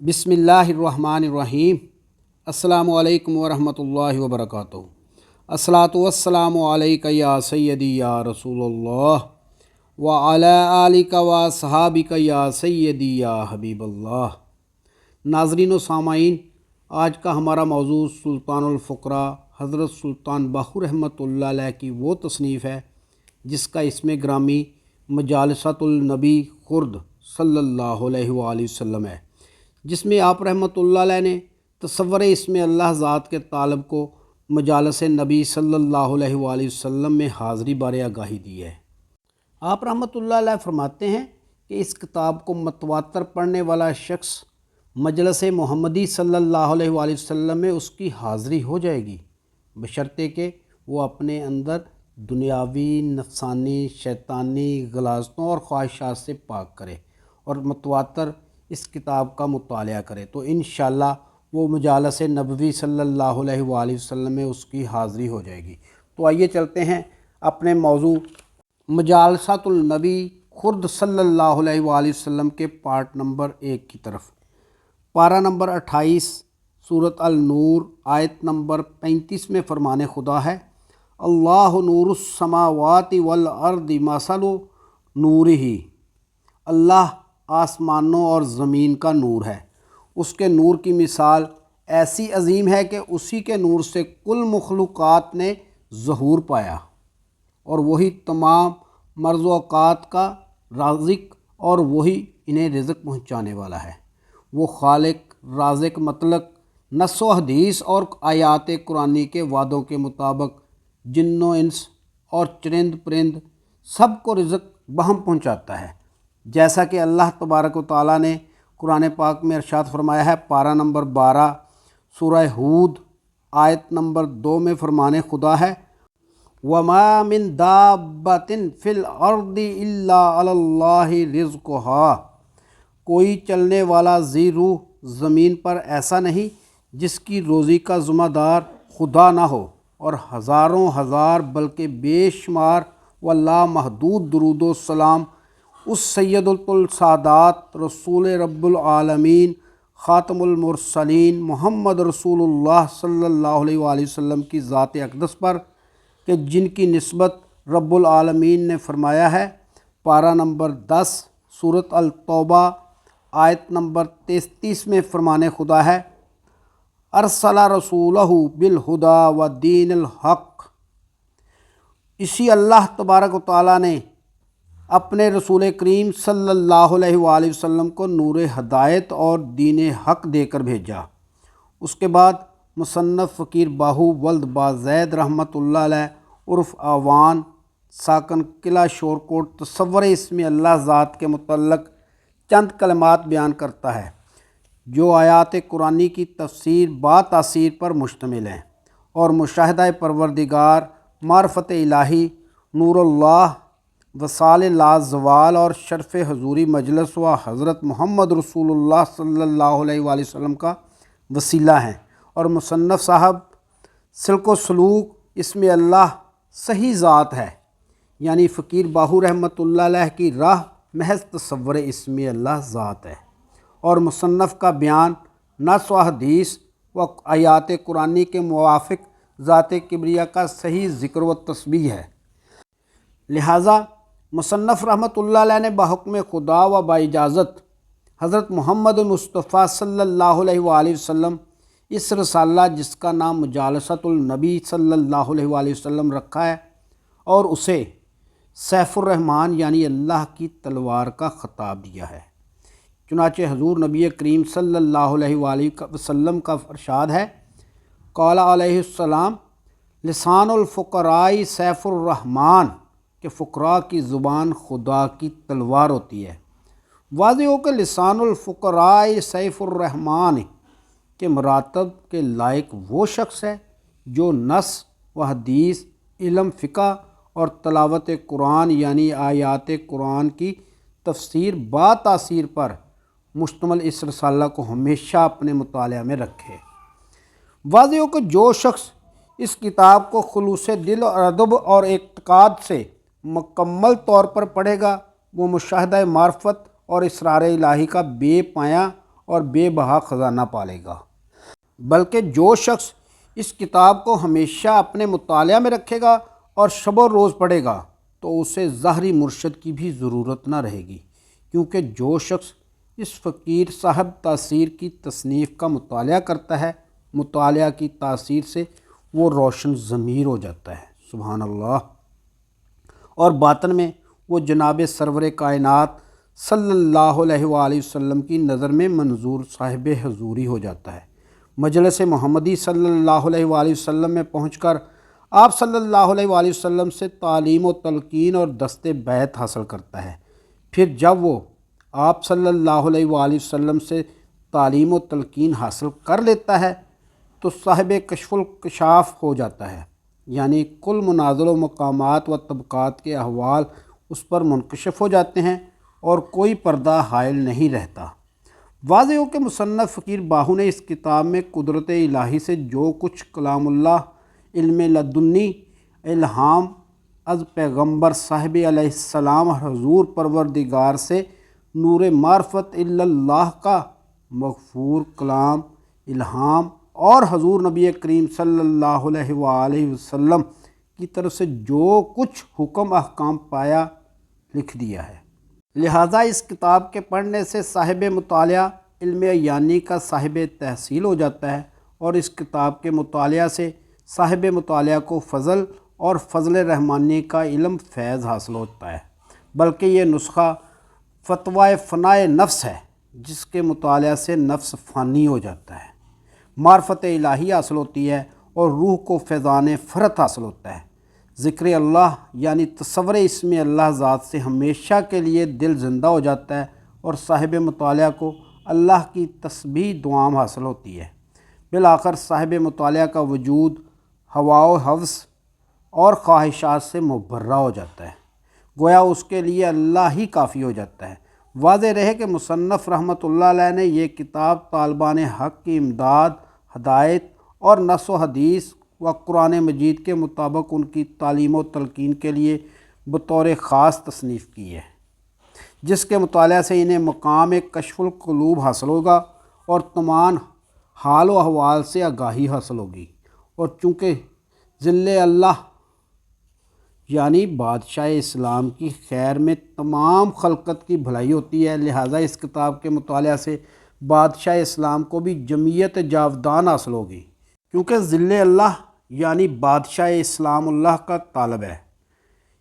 بسم اللہ الرحمن الرحیم۔ السلام علیکم ورحمۃ اللہ وبرکاتہ۔ الصلاۃ والسلام علیک یا سیدی یا رسول اللہ۔ و علی و صحابک یا سیدی یا حبیب اللہ۔ ناظرین و سامعین، آج کا ہمارا موضوع سلطان الفقرا حضرت سلطان باہو رحمۃ اللہ علیہ کی وہ تصنیف ہے، جس کا اس میں گرامی مجالسۃ النبی خرد صلی اللہ علیہ وآلہ وسلم ہے۔ جس میں آپ رحمۃ اللہ علیہ نے تصور اس میں اللہ ذات کے طالب کو مجالس نبی صلی اللہ علیہ وآلہ وسلم میں حاضری بار آگاہی دی ہے۔ آپ رحمۃ اللہ علیہ فرماتے ہیں کہ اس کتاب کو متواتر پڑھنے والا شخص مجلس محمدی صلی اللہ علیہ وآلہ وسلم میں اس کی حاضری ہو جائے گی، بشرطے کہ وہ اپنے اندر دنیاوی نفسانی شیطانی غلاظتوں اور خواہشات سے پاک کرے اور متواتر اس کتاب کا مطالعہ کرے۔ تو انشاءاللہ وہ مجالس نبوی صلی اللہ علیہ وآلہ وسلم میں اس کی حاضری ہو جائے گی۔ تو آئیے چلتے ہیں اپنے موضوع مجالسات النبی خرد صلی اللہ علیہ وآلہ وسلم کے پارٹ نمبر ایک کی طرف۔ پارہ نمبر اٹھائیس صورت النور، آیت نمبر پینتیس میں فرمان خدا ہے، اللہ نور السماوات والارض مثل نور ہی اللہ آسمانوں اور زمین کا نور ہے۔ اس کے نور کی مثال ایسی عظیم ہے کہ اسی کے نور سے کل مخلوقات نے ظہور پایا۔ اور وہی تمام مرض و اوقات کا رازق اور وہی انہیں رزق پہنچانے والا ہے۔ وہ خالق، رازق مطلق نس و حدیث اور آیات قرآنی کے وعدوں کے مطابق جن و انس اور چرند پرند سب کو رزق بہم پہنچاتا ہے۔ جیسا کہ اللہ تبارک و تعالیٰ نے قرآن پاک میں ارشاد فرمایا ہے، پارہ نمبر بارہ، سورہ حود آیت نمبر دو میں فرمان خدا ہے، وما من دابت فی الارض الا اللہ رزقها۔ کوئی چلنے والا زی روح زمین پر ایسا نہیں جس کی روزی کا ذمہ دار خدا نہ ہو، اور ہزاروں ہزار بلکہ بے شمار و لامحدود درود و سلام اس سید السادات رسول رب العالمین خاتم المرسلین محمد رسول اللہ صلی اللہ علیہ وآلہ وسلم کی ذات اقدس پر کہ جن کی نسبت رب العالمین نے فرمایا ہے۔ پارہ نمبر دس صورت التوبہ، آیت نمبر تینتیس میں فرمان خدا ہے۔ ارسلہ رسول بالہدا و دین الحق۔ اسی اللہ تبارک و تعالیٰ نے اپنے رسول کریم صلی اللہ علیہ وآلہ وسلم کو نور ہدایت اور دین حق دے کر بھیجا۔ اس کے بعد مصنف فقیر باہو ولد بازید رحمۃ اللہ علیہ، عرف آوان، ساکن قلعہ شور کوٹ تصور اس میں اللہ ذات کے متعلق چند کلمات بیان کرتا ہے، جو آیات قرآنی کی تفسیر با تاثیر پر مشتمل ہیں۔ اور مشاہدہ پروردگار، معرفت الہی، نور اللہ وسال لازوال اور شرف حضوری مجلس و حضرت محمد رسول اللہ صلی اللہ علیہ وآلہ وسلم کا وسیلہ ہیں۔ اور مصنف صاحب، سلک و سلوک اس میں اللہ صحیح ذات ہے۔ یعنی فقیر باہو رحمۃ اللہ علیہ کی راہ محض تصور اس میں اللہ ذات ہے۔ اور مصنف کا بیان نس و حدیث و آیات قرآنی کے موافق ذات کبریہ کا صحیح ذکر و تسبیح ہے۔ لہٰذا مصنف رحمۃ اللہ علیہ نے بحکم خدا و با اجازت حضرت محمد مصطفیٰ صلی اللہ علیہ وآلہ وسلم اس رسالہ جس کا نام مجالسۃ النبی صلی اللہ علیہ وآلہ وسلم رکھا ہے اور اسے سیف الرحمن یعنی اللہ کی تلوار کا خطاب دیا ہے۔ چنانچہ حضور نبی کریم صلی اللہ علیہ وآلہ وسلم کا ارشاد ہے قالا علیہ السلام، لسان الفقرائی سیف الرحمن کہ فقراء کی زبان خدا کی تلوار ہوتی ہے۔ واضح ہو کہ لسان الفقراء سیف الرحمن کے مراتب کے لائق وہ شخص ہے جو نس و حدیث، علم، فقہ اور تلاوت قرآن یعنی آیات قرآن کی تفسیر با تاثیر پر مشتمل اس رسالہ کو ہمیشہ اپنے مطالعہ میں رکھے۔ واضح ہو کہ جو شخص اس کتاب کو خلوص دل اور ادب اور اعتقاد سے مکمل طور پر پڑھے گا۔ وہ مشاہدہ معرفت اور اسرار الہی کا بے پایا اور بے بہا خزانہ پالے گا۔ بلکہ جو شخص اس کتاب کو ہمیشہ اپنے مطالعہ میں رکھے گا اور شب و روز پڑھے گا، تو اسے ظاہری مرشد کی بھی ضرورت نہ رہے گی۔ کیونکہ جو شخص اس فقیر صاحب تاثیر کی تصنیف کا مطالعہ کرتا ہے، مطالعہ کی تاثیر سے وہ روشن ضمیر ہو جاتا ہے۔ سبحان اللہ۔ اور باطن میں وہ جناب سرور کائنات صلی اللہ علیہ وآلہ وسلم کی نظر میں منظور صاحب حضوری ہو جاتا ہے۔ مجلس محمدی صلی اللہ علیہ وآلہ وسلم میں پہنچ کر آپ صلی اللہ علیہ وآلہ وسلم سے تعلیم و تلقین اور دست بیت حاصل کرتا ہے۔ پھر جب وہ آپ صلی اللہ علیہ وآلہ وسلم سے تعلیم و تلقین حاصل کر لیتا ہے تو صاحب کشف الکشاف ہو جاتا ہے۔ یعنی کل مناظر و مقامات و طبقات کے احوال اس پر منکشف ہو جاتے ہیں اور کوئی پردہ حائل نہیں رہتا۔ واضح ہو کہ مصنف فقیر باہو نے اس کتاب میں قدرت الہی سے جو کچھ کلام اللہ، علم لدنی، الہام از پیغمبر صاحب علیہ السلام حضور پروردگار سے نور معرفت اللہ کا مغفور کلام، الہام اور حضور نبی کریم صلی اللہ علیہ وآلہ وسلم کی طرف سے جو کچھ حکم احکام پایا لکھ دیا ہے۔ لہٰذا اس کتاب کے پڑھنے سے صاحب مطالعہ علم یعنی کا صاحب تحصیل ہو جاتا ہے اور اس کتاب کے مطالعہ سے صاحب مطالعہ کو فضل اور فضل رحمانی کا علم فیض حاصل ہوتا ہے۔ بلکہ یہ نسخہ فتوائے فنائے نفس ہے، جس کے مطالعہ سے نفس فانی ہو جاتا ہے۔ معرفت الہی حاصل ہوتی ہے اور روح کو فیضان فرت حاصل ہوتا ہے۔ ذکر اللہ یعنی تصور اسم اللہ ذات سے ہمیشہ کے لیے دل زندہ ہو جاتا ہے اور صاحب مطالعہ کو اللہ کی تسبیح دعام حاصل ہوتی ہے۔ بالآخر صاحب مطالعہ کا وجود ہوا و حفظ اور خواہشات سے مبرہ ہو جاتا ہے۔ گویا اس کے لیے اللہ ہی کافی ہو جاتا ہے۔ واضح رہے کہ مصنف رحمۃ اللہ علیہ نے یہ کتاب طالبان حق کی امداد ہدایت اور نس و حدیث و قرآن مجید کے مطابق ان کی تعلیم و تلقین کے لیے بطور خاص تصنیف کی ہے، جس کے مطالعہ سے انہیں مقام ایک کشف القلوب حاصل ہوگا اور تمام حال و احوال سے آگاہی حاصل ہوگی۔ اور چونکہ ذل اللہ یعنی بادشاہ اسلام کی خیر میں تمام خلقت کی بھلائی ہوتی ہے، لہٰذا اس کتاب کے مطالعہ سے بادشاہ اسلام کو بھی جمعیت جاودان حاصل ہوگی۔ کیونکہ ذل اللہ یعنی بادشاہ اسلام اللہ کا طالب ہے۔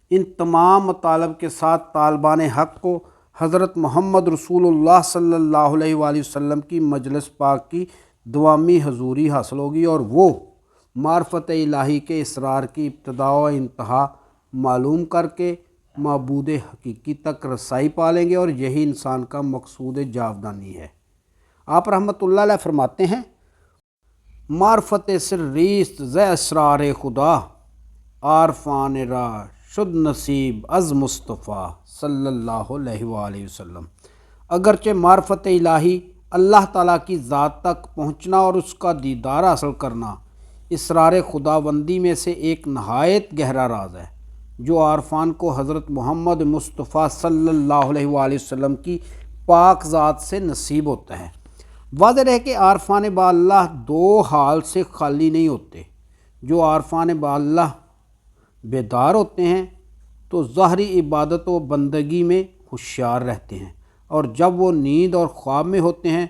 ان تمام مطالب کے ساتھ طالبان حق کو حضرت محمد رسول اللہ صلی اللہ علیہ وآلہ وسلم کی مجلس پاک کی دوامی حضوری حاصل ہوگی اور وہ معرفت الہی کے اسرار کی ابتدا و انتہا معلوم کر کے معبود حقیقی تک رسائی پالیں گے اور یہی انسان کا مقصود جاودانی ہے۔ آپ رحمۃ اللہ علیہ فرماتے ہیں، معرفت سر ریست ز اسرار خدا، عارفان را شد نصیب از مصطفیٰ صلی اللہ علیہ وآلہ وسلم۔ اگرچہ معرفت الہی اللہ تعالیٰ کی ذات تک پہنچنا اور اس کا دیدار حاصل کرنا اسرار خدا بندی میں سے ایک نہایت گہرا راز ہے، جو عارفان کو حضرت محمد مصطفیٰ صلی اللہ علیہ وآلہ وسلم کی پاک ذات سے نصیب ہوتا ہے واضح رہے کہ عارفان با اللہ دو حال سے خالی نہیں ہوتے۔ جو عارفان با اللہ بیدار ہوتے ہیں، تو ظاہری عبادت و بندگی میں ہوشیار رہتے ہیں۔ اور جب وہ نیند اور خواب میں ہوتے ہیں،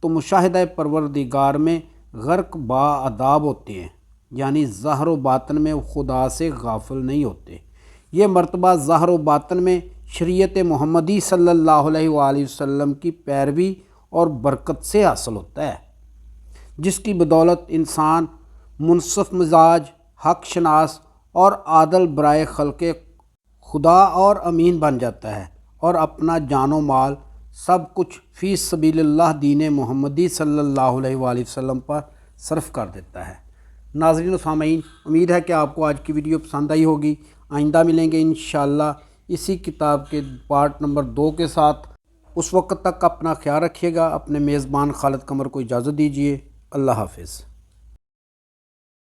تو مشاہدہ پروردگار میں غرق با اداب ہوتے ہیں۔ یعنی ظاہر و باطن میں خدا سے غافل نہیں ہوتے۔ یہ مرتبہ ظاہر و باطن میں شریعت محمدی صلی اللہ علیہ وآلہ وسلم کی پیروی اور برکت سے حاصل ہوتا ہے۔ جس کی بدولت انسان منصف مزاج، حق شناس اور عادل برائے خلق خدا اور امین بن جاتا ہے اور اپنا جان و مال سب کچھ فی سبیل اللہ دین محمدی صلی اللہ علیہ وآلہ وسلم پر صرف کر دیتا ہے۔ ناظرین و سامعین، امید ہے کہ آپ کو آج کی ویڈیو پسند آئی ہوگی۔ آئندہ ملیں گے انشاءاللہ اسی کتاب کے پارٹ نمبر دو کے ساتھ۔ اس وقت تک اپنا خیال رکھیے گا، اپنے میزبان خالد قمر کو اجازت دیجیے اللہ حافظ۔